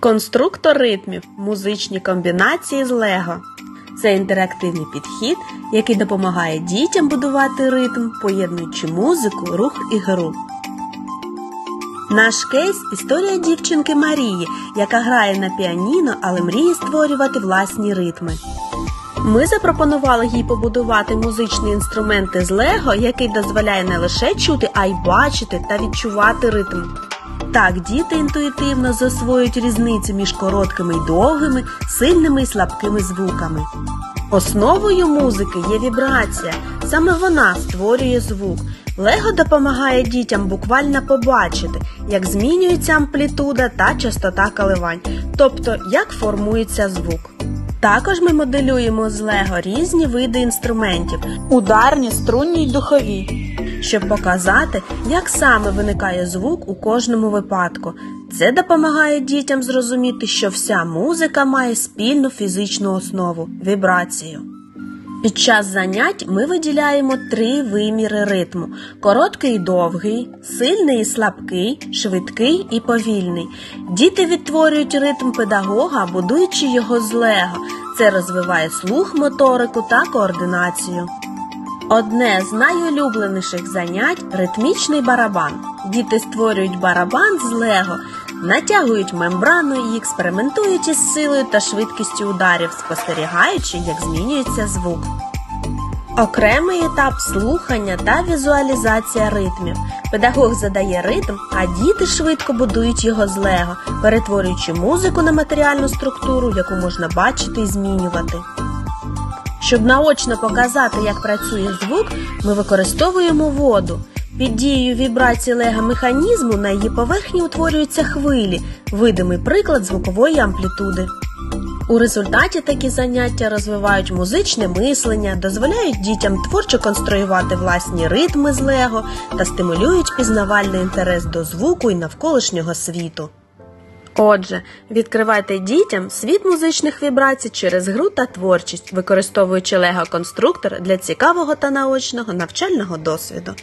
Конструктор ритмів музичні комбінації з Лего. Це інтерактивний підхід, який допомагає дітям будувати ритм, поєднуючи музику, рух і гру. Наш кейс історія дівчинки Марії, яка грає на піаніно, але мріє створювати власні ритми. Ми запропонували їй побудувати музичні інструменти з Лего, який дозволяє не лише чути, а й бачити та відчувати ритм. Так діти інтуїтивно засвоюють різницю між короткими й довгими, сильними й слабкими звуками. Основою музики є вібрація. Саме вона створює звук. Лего допомагає дітям буквально побачити, як змінюється амплітуда та частота коливань, тобто як формується звук. Також ми моделюємо з Лего різні види інструментів, ударні, струнні й духові. Щоб показати, як саме виникає звук у кожному випадку. Це допомагає дітям зрозуміти, що вся музика має спільну фізичну основу вібрацію. Під час занять ми виділяємо три виміри ритму: короткий і довгий, сильний і слабкий, швидкий і повільний. Діти відтворюють ритм педагога, будуючи його з лего. Це розвиває слух, моторику та координацію. Одне з найулюбленіших занять ритмічний барабан. Діти створюють барабан з лего, натягують мембрану і експериментують із силою та швидкістю ударів, спостерігаючи, як змінюється звук. Окремий етап слухання та візуалізація ритмів. Педагог задає ритм, а діти швидко будують його з лего, перетворюючи музику на матеріальну структуру, яку можна бачити і змінювати. Щоб наочно показати, як працює звук, ми використовуємо воду. Під дією вібрації лего-механізму на її поверхні утворюються хвилі, видимий приклад звукової амплітуди. У результаті такі заняття розвивають музичне мислення, дозволяють дітям творчо конструювати власні ритми з лего та стимулюють пізнавальний інтерес до звуку і навколишнього світу. Отже, відкривайте дітям світ музичних вібрацій через гру та творчість, використовуючи лего-конструктор для цікавого та наочного навчального досвіду.